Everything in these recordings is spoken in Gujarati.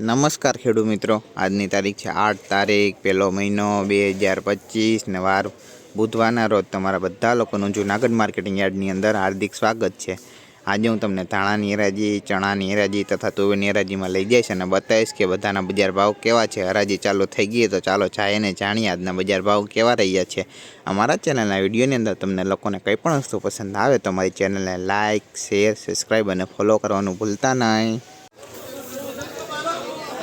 નમસ્કાર ખેડૂત મિત્રો. આજની તારીખ છે આઠ તારીખ, પહેલો મહિનો બે હજાર પચીસ ને વાર બુધવારના રોજ તમારા બધા લોકોનું જૂનાગઢ માર્કેટિંગ યાર્ડની અંદર હાર્દિક સ્વાગત છે. આજે હું તમને ધાણાની હરાજી, ચણાની હરાજી તથા તુવેરની હરાજીમાં લઈ જઈશ અને બતાવીશ કે બધાના બજાર ભાવ કેવા છે. હરાજી ચાલુ થઈ ગઈ તો ચાલો ચાહીને જાણીએ આજના બજાર ભાવ કેવા રહ્યા છે. અમારા ચેનલના વિડીયોની અંદર તમને લોકોને કંઈ પણ વસ્તુ પસંદ આવે તો અમારી ચેનલને લાઇક શેર, સબસ્ક્રાઈબ અને ફોલો કરવાનું ભૂલતા નહીં.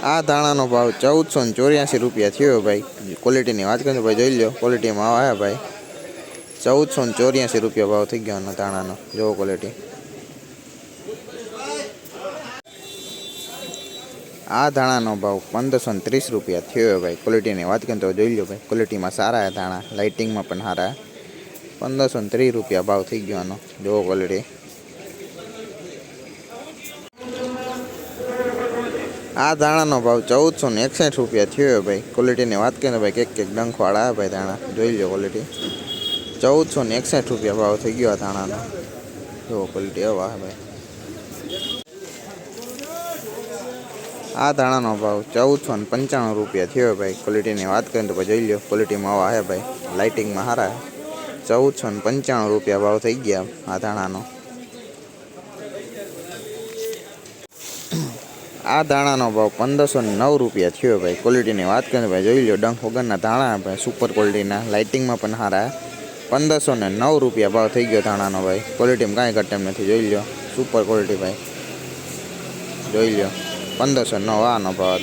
આ ધાણાનો ભાવ ચૌદસો ને ચોર્યાસી રૂપિયા થયો ભાઈ. ક્વોલિટીની વાત કરીએ ભાઈ જોઈ લો ક્વોલિટીમાં આવ્યા ભાઈ. ચૌદસો ને ચોર્યાસી રૂપિયા ભાવ થઈ ગયો ધાણાનો. જોવો ક્વોલિટી આ ધાણાનો ભાવ પંદરસો ને ત્રીસ રૂપિયા થયો ભાઈ. ક્વોલિટીની વાત કરીએ તો જોઈ લો ભાઈ ક્વોલિટીમાં સારા ધાણા લાઇટિંગમાં પણ સારા પંદરસો ને ત્રીસ રૂપિયા ભાવ થઈ ગયો આનો. જોવો ક્વોલિટી આ ધાણાનો ભાવ ચૌદસો ને એકસઠ રૂપિયા થયો ભાઈ. ક્વોલિટીની વાત કરીએ ભાઈ કેક કેક ડંખવાળા ભાઈ ધાણા. જોઈ લો ક્વોલિટી ચૌદસો ને એકસઠ રૂપિયા ભાવ થઈ ગયો આ ધાણાનો. જો ક્વોલિટી હવા ભાઈ. આ ધાણાનો ભાવ ચૌદસો ને પંચાણું રૂપિયા થયો ભાઈ. ક્વોલિટીની વાત કરીએ તો ભાઈ જોઈ લો ક્વોલિટીમાં આવા છે ભાઈ. લાઇટિંગમાં સારા ચૌદસો ને પંચાણું રૂપિયા ભાવ થઈ ગયા આ ધાણાનો. આ ધાણાનો ભાવ પંદરસો નવ રૂપિયા થયો ભાઈ. ક્વોલિટીની વાત કરીએ ભાઈ, જોઈ લો ડંખ વગરના ધાણા ભાઈ સુપર ક્વોલિટીના લાઇટિંગમાં પણ સારા પંદરસો ને નવ રૂપિયા ભાવ થઈ ગયો ધાણાનો ભાઈ. ક્વોલિટીમાં કાંઈ ઘટેમ નથી, જોઈ લો સુપર ક્વોલિટી ભાઈ. જોઈ લો પંદરસો નવ આનો ભાવ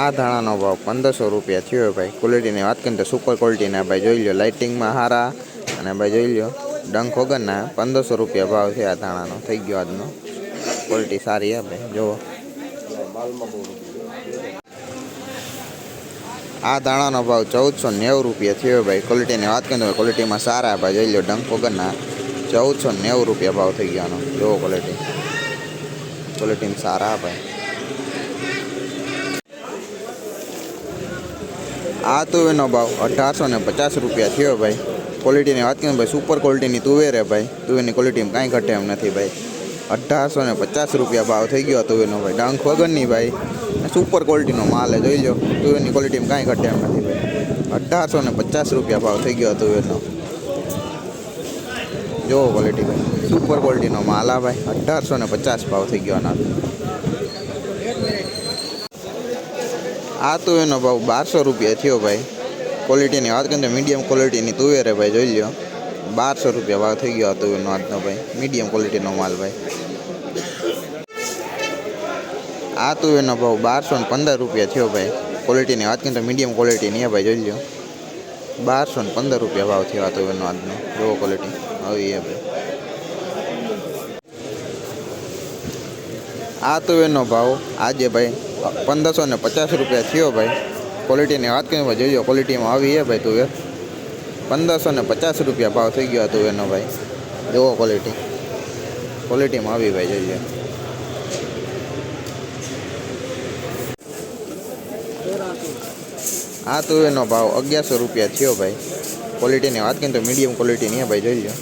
આ ધાણાનો ભાવ પંદરસો રૂપિયા થયો ભાઈ. ક્વોલિટીની વાત કરીએ તો સુપર ક્વોલિટીના ભાઈ. જોઈ લો લાઇટિંગમાં સારા અને ભાઈ જોઈ લો ડંખ વગરના પંદરસો રૂપિયા ભાવ છે આ ધાણાનો, થઈ ગયો આજનો. ક્વોલિટી સારી ભાઈ જુઓ. આ દાણાનો ભાવ ચૌદસો નેવું રૂપિયા થયો ભાઈ. ક્વોલિટીની વાત કરીએ તો ક્વોલિટીમાં સારા ભાઈ. જોઈ લો ડંક વગરના ચૌદસો નેવું રૂપિયા ભાવ થઈ ગયાનો. જુઓ ક્વોલિટી ક્વોલિટીમાં સારા ભાઈ. આ તુવેરનો ભાવ અઢારસો ને પચાસ રૂપિયા થયો ભાઈ. ક્વોલિટીની વાત કરીએ ભાઈ સુપર ક્વોલિટીની તુવેર હે ભાઈ. તુવેરની ક્વોલિટીમાં કાંઈ ઘટે એમ નથી ભાઈ. અઢારસો ને પચાસ રૂપિયા ભાવ થઈ ગયો તુવેરનો ભાઈ. ડંખ વગરની ભાઈ. સુપર ક્વોલિટીનો માલ જોઈ લો તુવેરની ક્વોલિટીમાં કાંઈ ઘટે એમ નથી ભાઈ. અઢારસો ને પચાસ રૂપિયા ભાવ થઈ ગયો તુવેરનો જોવો ક્વોલિટી ભાઈ. સુપર ક્વોલિટીનો માલ આ ભાઈ. અઢારસો ને પચાસ ભાવ થઈ ગયો આના આ તુવેરનો ભાવ બારસો રૂપિયા થયો ભાઈ. ક્વોલિટીની વાત કરીએ મીડિયમ ક્વોલિટીની તુવેર ભાઈ, જોઈ લો બારસો રૂપિયા ભાવ થઈ ગયો તુવેરનો આજનો ભાઈ. મીડિયમ ક્વોલિટીનો માલ ભાઈ. આ તુવેરનો ભાવ બારસો ને પંદર રૂપિયા થયો ભાઈ. ક્વોલિટીની વાત કરીએ તો મીડિયમ ક્વોલિટીની એ ભાઈ, જોઈ લો બારસો ને પંદર રૂપિયા ભાવ થયો આ તુવેરનો આજનો. જોવો ક્વોલિટી આવી એ ભાઈ. આ તુવેરનો ભાવ આજે ભાઈ પંદરસો ને પચાસ રૂપિયા થયો ભાઈ. ક્વોલિટીની વાત કરીએ ભાઈ જોઈ લો ક્વોલિટીમાં આવી હે ભાઈ તુવેર પંદરસો ને પચાસ રૂપિયા ભાવ થઈ ગયો તુવેરનો ભાઈ. જુઓ ક્વોલિટી ક્વોલિટીમાં આવી ભાઈ, જોઈ આ તુવેરનો ભાવ અગિયારસો રૂપિયા થયો ભાઈ. ક્વોલિટીની વાત કરીએ તો મીડિયમ ક્વોલિટીની ભાઈ, જોઈ લો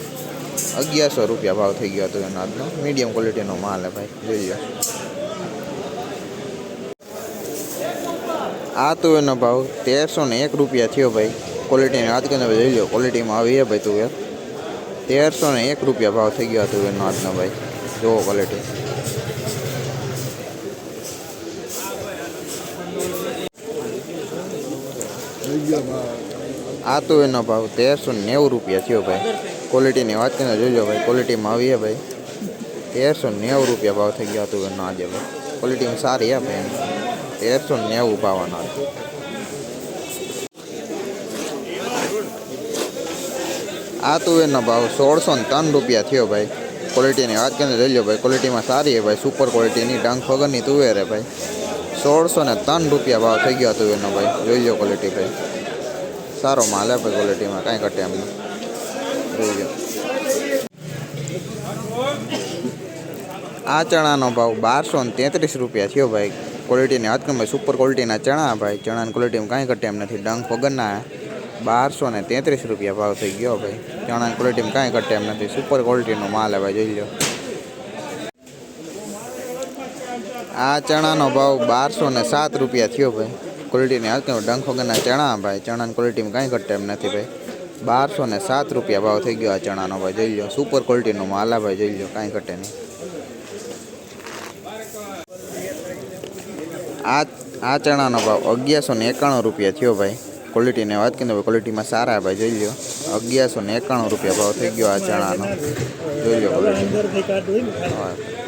અગિયારસો રૂપિયા ભાવ થઈ ગયો તુવેરનો આજનો. મીડિયમ ક્વોલિટીનો માલ હે ભાઈ, જોઈ લો આ તુવેરનો ભાવ તેરસો ને એક રૂપિયા થયો ભાઈ. ક્વોલિટીની વાત કરીને જોઈ લો ક્વોલિટીમાં આવી છે ભાઈ તુવેર તેરસો ને એક રૂપિયા ભાવ થઈ ગયો તુવેરનો આજનો ભાઈ. જુઓ ક્વોલિટી આ એનો ભાવ તેરસો નેવું રૂપિયા થયો ભાઈ. ક્વોલિટીની વાત કરીને લો ભાઈ ક્વોલિટીમાં આવીએ ભાઈ. તેરસો નેવું રૂપિયા ભાવ થઈ ગયો તુવેરનો આજે ભાઈ. ક્વોલિટીમાં સારી છે ભાઈ. તેરસો નેવું ભાવનો આ તુવેરનો ભાવ સોળસો ને ત્રણ રૂપિયા થયો ભાઈ. ક્વોલિટીની વાત કરીને જોઈ લો ભાઈ ક્વોલિટીમાં સારી છે ભાઈ. સુપર ક્વોલિટીની ડંખ વગરની તુવેર છે ભાઈ. સોળસો ને ત્રણ રૂપિયા ભાવ થઈ ગયો તુવેરનો ભાઈ. જોઈ લો ક્વોલિટી ભાઈ. સારો માલ આપે ક્વોલિટીમાં કાંઈ ઘટે એમ જોઈ લો આ ચણાનો ભાવ બારસો ને તેત્રીસ રૂપિયા થયો ભાઈ. ક્વોલિટીની વાત કરીએ સુપર ક્વોલિટીના ચણા ભાઈ. ચણાની ક્વોલિટીમાં કાંઈ ઘટે એમ નથી. ડંખ વગરના બારસો ને તેત્રીસ રૂપિયા ભાવ થઈ ગયો ભાઈ. ચણાની ક્વોલિટીમાં કાંઈ ઘટે એમ નથી. સુપર ક્વોલિટીનો માલ હે ભાઈ, જોઈ લો આ ચણાનો ભાવ બારસો ને સાત રૂપિયા થયો ભાઈ. ક્વોલિટીની હાલ કે ડંખ વગરના ચણા ભાઈ, ચણાની ક્વોલિટીમાં કાંઈ ઘટે એમ નથી ભાઈ. બારસો ને સાત રૂપિયા ભાવ થઈ ગયો આ ચણાનો ભાઈ, જોઈ લો સુપર ક્વોલિટીનો માલ આ ભાઈ, જોઈ લો કાંઈ ઘટે નહીં. આ આ ચણાનો ભાવ અગિયારસો ને એકાણું રૂપિયા થયો ભાઈ. ક્વોલિટીની વાત કરીએ તો ભાઈ ક્વોલિટીમાં સારા ભાઈ, જોઈ લો અગિયારસો ને એકાણું રૂપિયા ભાવ થઈ ગયો આ ચણાનો. જોઈ લો ક્વોલિટી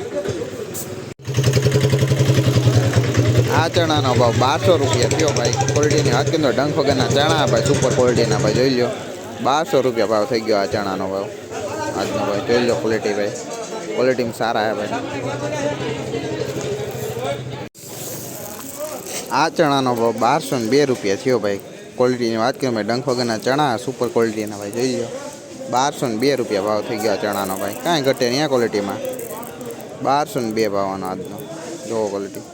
આ ચણાનો ભાવ બારસો રૂપિયા થયો ભાઈ. ક્વોલિટીની વાત કરીએ ડંખ વગરના ચણા ભાઈ સુપર ક્વોલિટીના ભાઈ, જોઈ લો બારસો રૂપિયા ભાવ થઈ ગયો આ ચણાનો ભાવ. આજનો ભાઈ, જોઈ લો ક્વોલિટી ભાઈ. ક્વોલિટીમાં સારા છે ભાઈ. આ ચણાનો ભાવ બારસો ને બે રૂપિયા થયો ભાઈ. ક્વોલિટીની વાત કરીએ ભાઈ ડંખ વગરના ચણા સુપર ક્વોલિટીના ભાઈ, જોઈ લો બારસો ને બે રૂપિયા ભાવ થઈ ગયો ચણાનો ભાઈ. કાંઈ ઘટે નહીં આ ક્વોલિટીમાં બારસો ને બે ભાવનો આજનો. જોવો ક્વોલિટી